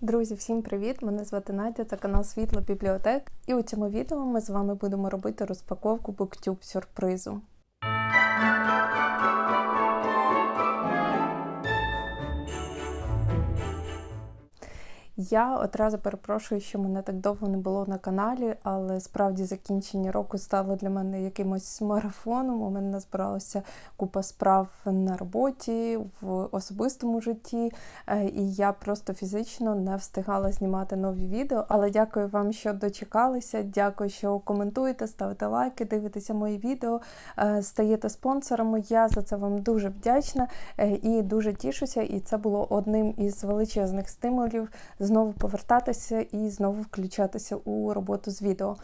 Друзі, всім привіт! Мене звати Надя, це канал Світло Бібліотек. І у цьому відео ми з вами будемо робити розпаковку BookTube сюрпризу. Я одразу перепрошую, що мене так довго не було на каналі, але справді закінчення року стало для мене якимось марафоном. У мене назбиралося купа справ на роботі, в особистому житті, е, і я просто фізично не встигала знімати нові відео. Але дякую вам, що дочекалися. Дякую, що коментуєте, ставите лайки, дивитеся мої відео, е, стаєте спонсорами. Я за це вам дуже вдячна е, і дуже тішуся. І це було одним із величезних стимулів знову повертатися і знову включатися у роботу з відео.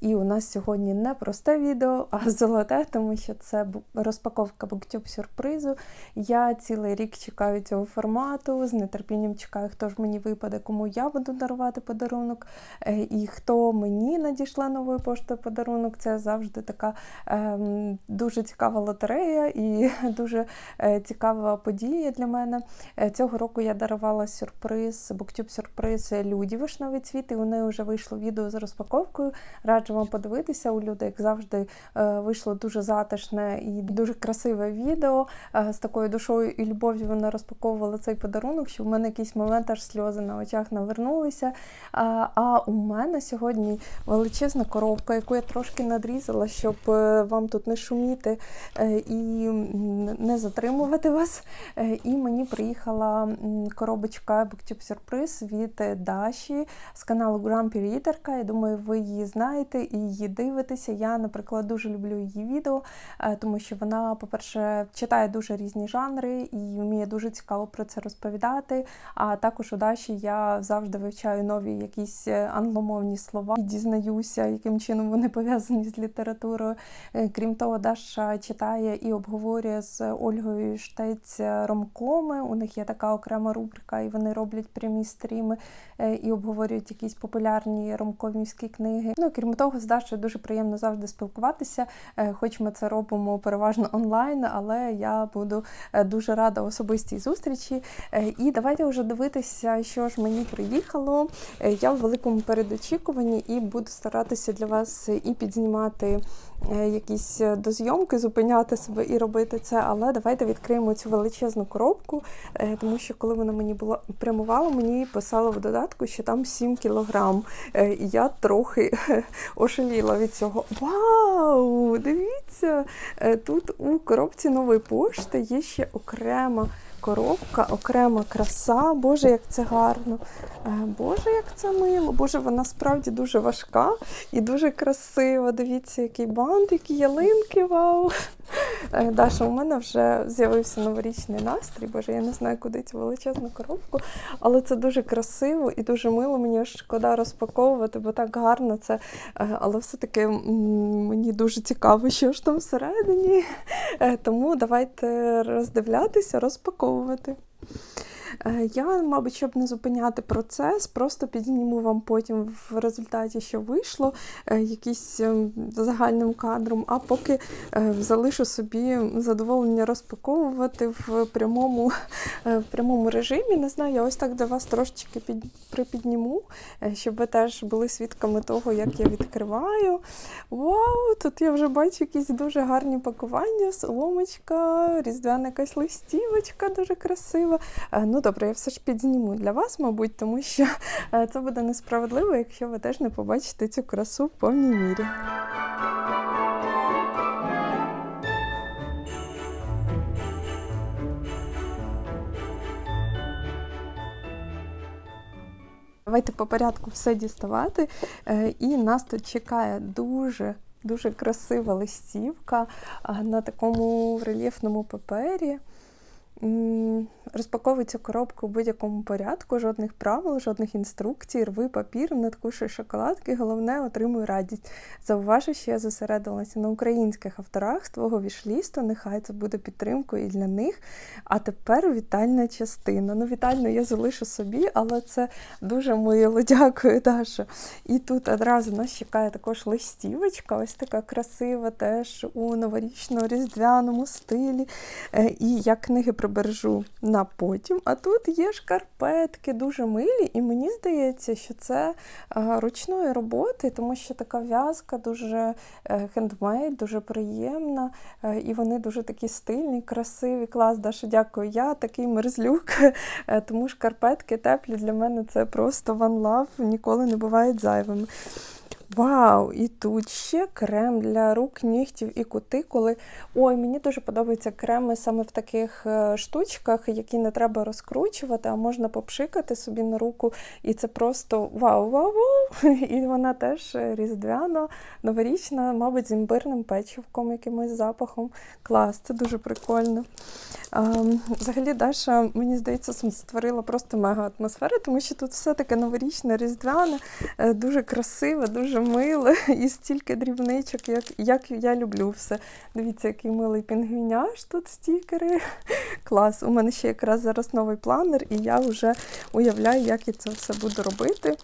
І у нас сьогодні не просте відео, а золоте, тому що це розпаковка буктюб сюрпризу. Я цілий рік чекаю цього формату, з нетерпінням чекаю, хто ж мені випаде, кому я буду дарувати подарунок. Е, і хто мені надійшла новою поштою подарунок. Це завжди така ем, дуже цікава лотерея і дуже е, цікава подія для мене. Е, цього року я дарувала сюрприз, буктюб сюрприз Люді Вишновий цвіт, і у неї вже вийшло відео з розпаковкою. Раджу вам подивитися. У люди, як завжди, е, вийшло дуже затишне і дуже красиве відео. Е, з такою душою і любов'ю вона розпаковувала цей подарунок, що в мене якийсь момент аж сльози на очах навернулися. А у мене сьогодні величезна коробка, яку я трошки надрізала, щоб е, вам тут не шуміти і не затримувати вас. І мені приїхала коробочка BookTube Сюрприз від Даші з каналу Grumpy Reader. Я думаю, ви її знаєте і її дивитися. Я, наприклад, дуже люблю її відео, е, тому що вона, по-перше, читає дуже різні жанри і вміє дуже цікаво про це розповідати. А також у Даші я завжди вивчаю нові якісь е, англомовні слова і дізнаюся, яким чином вони пов'язані з літературою. Е, крім того, Даша читає і обговорює з Ольгою Штець ромкоми. У них є така окрема рубрика, і вони роблять прямі стріми і обговорюють якісь популярні ромкомівські книги. Ну крім того того, з Дашою дуже приємно завжди спілкуватися, е, хоч ми це робимо переважно онлайн, але я буду е, дуже рада особистій зустрічі. Е, і давайте вже дивитися, що ж мені приїхало. Я в великому передочікуванні і буду старатися для вас і підзнімати. Якісь дозйомки, зупиняти себе і робити це, але давайте відкриємо цю величезну коробку, тому що коли вона мені була прямувала, мені писало в додатку, що там 7 кілограм. І я трохи ошаліла від цього. Вау! Дивіться! Е, тут у коробці нової пошти є ще окрема коробка, окрема краса. Боже, як це гарно. Е, Боже, як це мило. Боже, вона справді дуже важка і дуже красива. Дивіться, який бант, які ялинки, вау! Е, Даша, у мене вже з'явився новорічний настрій, боже, я не знаю, куди цю величезну коробку, але це дуже красиво і дуже мило. Мені шкода розпаковувати, бо так гарно це. Е, але все-таки мені дуже цікаво, що ж там всередині. Тому давайте роздивлятися, розпаковувати. Е, я, мабуть, щоб не зупиняти процес, просто підніму вам потім в результаті, що вийшло, е, якийсь ем, загальним кадром, а поки е, залишу собі задоволення розпаковувати в прямому в прямому режимі. Не знаю, я ось так для вас трошечки під, припідніму, щоб ви теж були свідками того, як я відкриваю. Вау! Тут я вже бачу якісь дуже гарні пакування, соломочка, різдвяна якась листівочка, дуже красива. Ну, добре, я все ж підзніму для вас, мабуть, тому що е, це буде несправедливо, якщо ви теж не побачите цю красу в повній мірі. Давайте по порядку все діставати. Е, і нас тут чекає дуже дуже красива листівка на такому рельєфному папері. Розпаковуй цю коробку в будь-якому порядку, жодних правил, жодних інструкцій, рви папір, надкушуй шоколадки, головне отримуй радість. Зауважу, що я зосередилася на українських авторах з твого вішлісту, нехай це буде підтримкою і для них. А тепер вітальна частина. Ну, вітальну я залишу собі, але це дуже мило. Дякую, Даша. І тут одразу нас чекає також листівочка, ось така красива, теж у новорічно-різдвяному стилі. Е, і як книги про прибережу на потім. А тут є шкарпетки, дуже милі, і мені здається, що це е, ручної роботи, тому що така в'язка дуже е, хендмейд, дуже приємна, е, і вони дуже такі стильні, красиві. Клас, Даша, дякую. Я такий мерзлюк, тому шкарпетки теплі для мене це просто one love, ніколи не бувають зайвими. Вау! І тут ще крем для рук, нігтів і кутикули. Ой, мені дуже подобаються креми саме в таких е, штучках, які не треба розкручувати, а можна попшикати собі на руку. І це просто вау-вау-вау! І вона теж різдвяна, новорічна, мабуть, з імбирним печивком, якимось запахом. Клас, це дуже прикольно. Ем, Взагалі, Даша, мені здається, створила просто мега атмосферу, тому що тут все таке новорічне, різдвяне, е, дуже красиве, дуже миле і стільки дрібничок, як, як я люблю все. Дивіться, який милий пінгвіняш, тут стікери. Клас. У мене ще якраз зараз новий планер, і я вже уявляю, як я це все буду робити.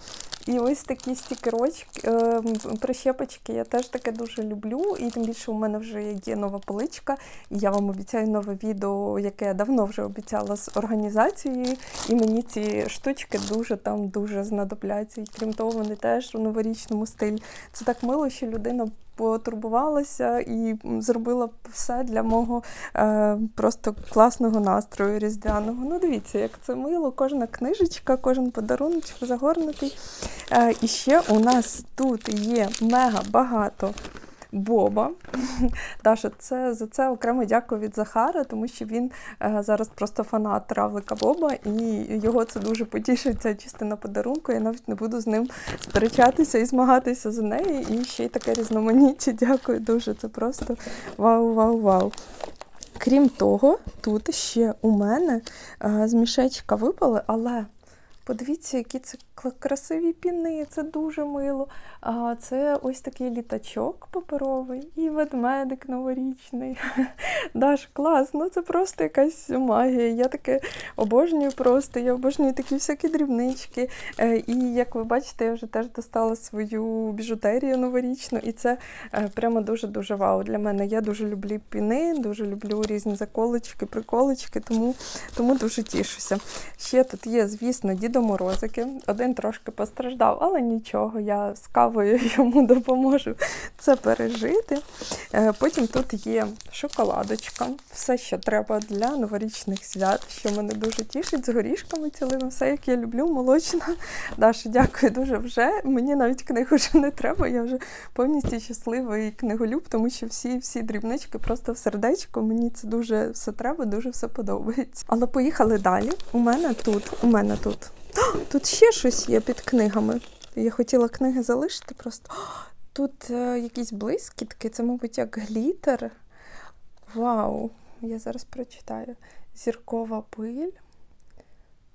І ось такі стікерочки, е, прищепочки я теж таке дуже люблю. І тим більше у мене вже є нова поличка. І я вам обіцяю нове відео, яке я давно вже обіцяла з організацією. І мені ці штучки дуже там дуже знадобляться. І крім того, вони теж у новорічному стилі. Це так мило, що людина потурбувалася і зробила все для мого е, просто класного настрою різдвяного. Ну, дивіться, як це мило, кожна книжечка, кожен подаруночок загорнутий. Е, і ще у нас тут є мега багато. Боба. Даша, це за це окремо дякую від Захара, тому що він е, зараз просто фанат травлика Боба, і його це дуже потішить ця частина подарунку. Я навіть не буду з ним сперечатися і змагатися за неї. І ще й таке різноманіття. Дякую дуже. Це просто вау-вау-вау. Крім того, тут ще у мене е, з мішечка випали, але подивіться, які це красиві піни, це дуже мило. А це ось такий літачок паперовий і ведмедик новорічний. Даш, клас, ну це просто якась магія. Я таке обожнюю просто, я обожнюю такі всякі дрібнички. Е, І як ви бачите, я вже теж достала свою біжутерію новорічну, і це е, прямо дуже-дуже вау для мене. Я дуже люблю піни, дуже люблю різні заколочки, приколочки, тому, тому дуже тішуся. Ще тут є, звісно, Дідо Морозики. Один трошки постраждав, але нічого, я з кавою йому допоможу це пережити. Е, Потім тут є шоколадочка, все, що треба для новорічних свят, що мене дуже тішить, з горішками цілими, все, як я люблю, молочна. Даша, дякую дуже вже. Мені навіть книгу вже не треба, я вже повністю щасливий книголюб, тому що всі, всі дрібнички просто в сердечко. Мені це дуже все треба, дуже все подобається. Але поїхали далі. У мене тут, у мене тут. Тут ще щось є під книгами. Я хотіла книги залишити просто. Тут е, якісь блискітки, це, мабуть, як глітер. Вау! Я зараз прочитаю. Зіркова пиль.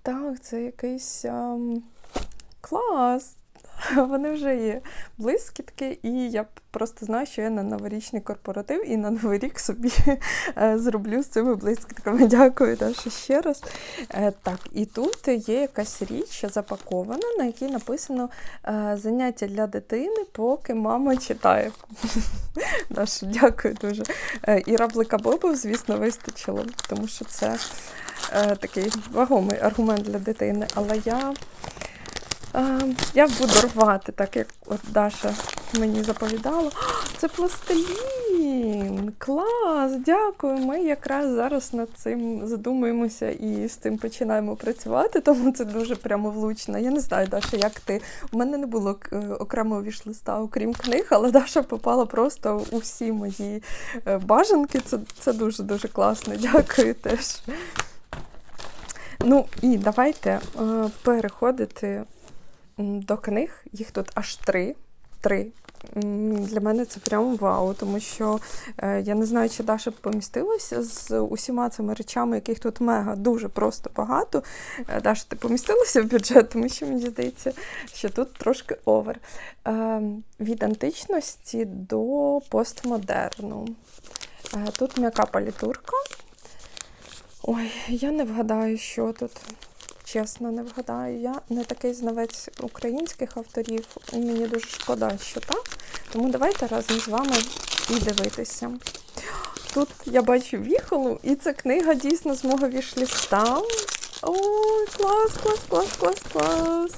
Так, це якийсь Е, клас. Вони вже є блискітки, і я просто знаю, що я на новорічний корпоратив і на новий рік собі е, зроблю з цими блискітками. Дякую, Даша, ще раз. Е, Так, і тут є якась річ запакована, на якій написано е, заняття для дитини, поки мама читає. Даша, дякую дуже. І раблика Боба, звісно, вистачило, тому що це такий вагомий аргумент для дитини. Але я, я буду рвати, так як от Даша мені заповідала. Це пластилін! Клас! Дякую! Ми якраз зараз над цим задумуємося і з цим починаємо працювати, тому це дуже прямо влучно. Я не знаю, Даша, як ти. У мене не було е, окремого вішлиста, окрім книг, але Даша попала просто у всі мої е, бажанки. Це, це дуже-дуже класно. Дякую теж. Ну і давайте е, переходити до книг. Їх тут аж три. Три. Для мене це прям вау, тому що е, я не знаю, чи Даша б помістилася з усіма цими речами, яких тут мега дуже просто багато. Е, Даша, ти помістилася в бюджет, тому що мені здається, що тут трошки овер. Е, від античності до постмодерну. Тут м'яка палітурка. Ой, я не вгадаю, що тут. Чесно, не вгадаю. Я не такий знавець українських авторів. Мені дуже шкода, що так. Тому давайте разом з вами і дивитися. тут я бачу віхолу, і це книга дійсно з мого вішліста. Ой, клас, клас, клас, клас, клас.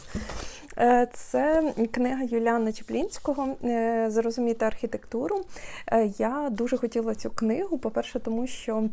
Е, Це книга Юліана Чеплінського е, Зрозуміти архітектуру. Е, Я дуже хотіла цю книгу, по-перше, тому що.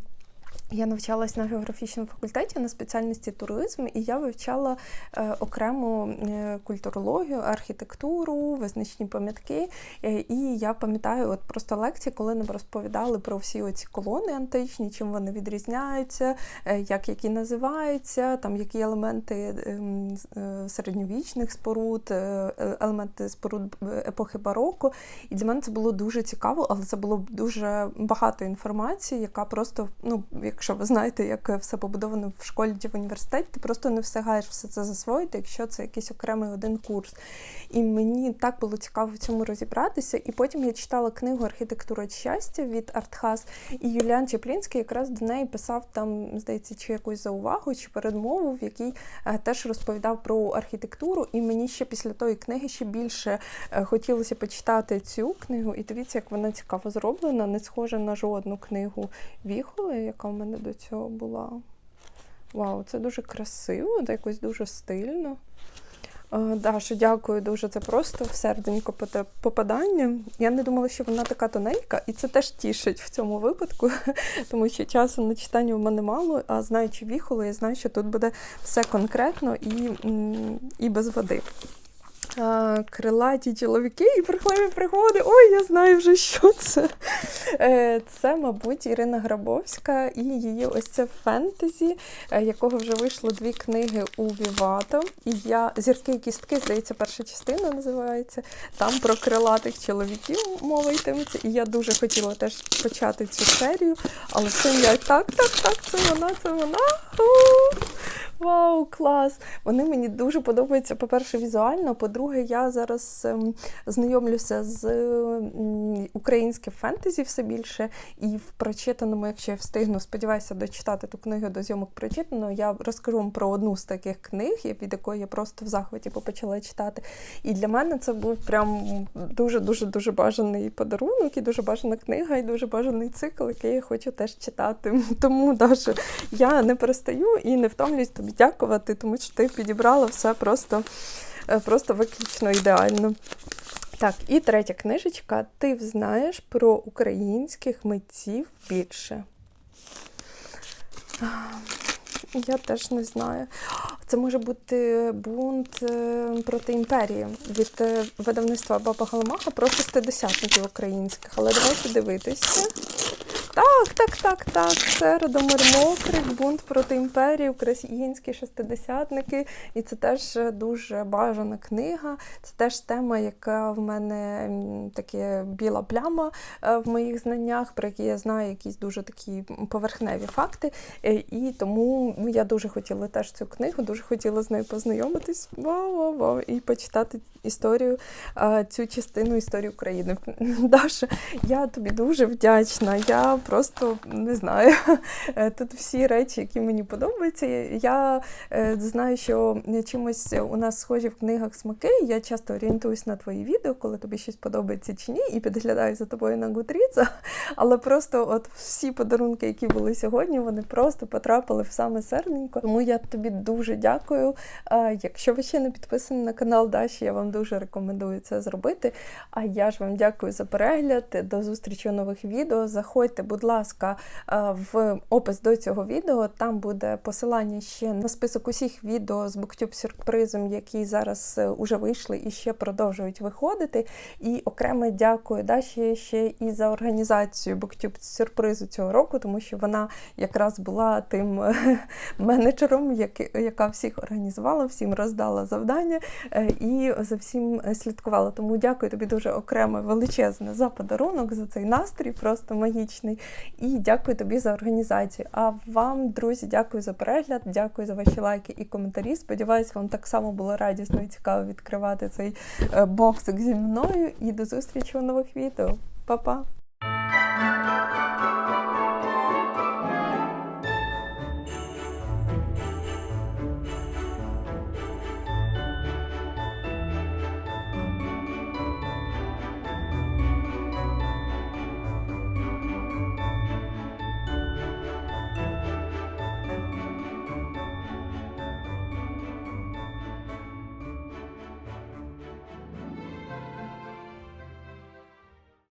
Я навчалась на географічному факультеті на спеціальності туризм, і я вивчала е, окремо е, культурологію, архітектуру, визначні пам'ятки. Е, і я пам'ятаю, от просто лекції, коли нам розповідали про всі оці колони античні, чим вони відрізняються, е, як які називаються, там які елементи ем, е, середньовічних споруд, е, е, елементи споруд епохи бароко. І для мене це було дуже цікаво, але це було дуже багато інформації, яка просто, ну, якщо ви знаєте, як все побудовано в школі чи в університеті, ти просто не встигаєш все це засвоїти, якщо це якийсь окремий один курс. І мені так було цікаво в цьому розібратися. І потім я читала книгу Архітектура щастя від Артхас, і Юліан Чеплінський якраз до неї писав там, здається, чи якусь заувагу, чи передмову, в якій е, теж розповідав про архітектуру. І мені ще після тої книги ще більше е, хотілося почитати цю книгу. І дивіться, як вона цікаво зроблена, не схожа на жодну книгу Віхоли, яка в мене до цього була. Вау, це дуже красиво, та якось дуже стильно. Е, Даша, дякую дуже. Це просто в серденько попадання. Я не думала, що вона така тоненька, і це теж тішить в цьому випадку, тому що часу на читання в мене мало, а знаючи віхолу, я знаю, що тут буде все конкретно і, і без води. А, крилаті чоловіки і брехливі пригоди. Ой, я знаю вже, що це. Е, Це, мабуть, Ірина Грабовська і її ось це фентезі, е, якого вже вийшло дві книги у Вівато. І я зірки і кістки, здається, перша частина називається. Там про крилатих чоловіків мова йтиметься. І я дуже хотіла теж почати цю серію, але потім я так, так, так, це вона, це вона. Вау, клас! Вони мені дуже подобаються. По-перше, візуально. По-друге, я зараз ем, знайомлюся з українським фентезі все більше. І в прочитаному, якщо я встигну, сподіваюся, дочитати ту книгу до зйомок прочитаного, я розкажу вам про одну з таких книг, від якої я просто в захваті почала читати. І для мене це був прям дуже дуже дуже бажаний подарунок, і дуже бажана книга, і дуже бажаний цикл, який я хочу теж читати. Тому Даша, я не перестаю і не втомлююсь тобі дякувати, тому що ти підібрала все просто, е, просто виключно ідеально. Так, і третя книжечка. Ти знаєш про українських митців більше. Я теж не знаю. Це може бути бунт е, проти імперії від е, видавництва Баба Галамаха про шестидесятників українських. Але давайте дивитися. Так, так, так, так. Це Радомир бунт проти імперії, українські шестидесятники. І це теж дуже бажана книга. Це теж тема, яка в мене таке біла пляма е, в моїх знаннях, про які я знаю якісь дуже такі поверхневі факти. Е, І тому я дуже хотіла теж цю книгу, дуже хотіла з нею познайомитись. Вау, вау, вау, і почитати історію, е, цю частину історії України. Даша, я тобі дуже вдячна. Я просто не знаю. Е, Тут всі речі, які мені подобаються. Я е, знаю, що чимось у нас схожі в книгах смаки. Я часто орієнтуюсь на твої відео, коли тобі щось подобається чи ні, і підглядаю за тобою на Goodreads. Але просто от всі подарунки, які були сьогодні, вони просто потрапили в саме серденько. Тому я тобі дуже дякую. Якщо ви ще не підписані на канал Даші, я вам дуже рекомендую це зробити. А я ж вам дякую за перегляд. До зустрічі у нових відео. Заходьте, будь ласка, е, в опис до цього відео. Там буде посилання ще на список усіх відео з BookTube сюрпризом, які зараз е, уже вийшли і ще продовжують виходити. І окремо дякую Даші ще і за організацію BookTube сюрпризу цього року, тому що вона якраз була тим е, менеджером, яка всіх організувала, всім роздала завдання і за всім слідкувала. Тому дякую тобі дуже окремо величезне за подарунок, за цей настрій, просто магічний. І дякую тобі за організацію. А вам, друзі, дякую за перегляд, дякую за ваші лайки і коментарі. Сподіваюсь, вам так само було радісно і цікаво відкривати цей е, боксик зі мною. І до зустрічі у нових відео. Па-па!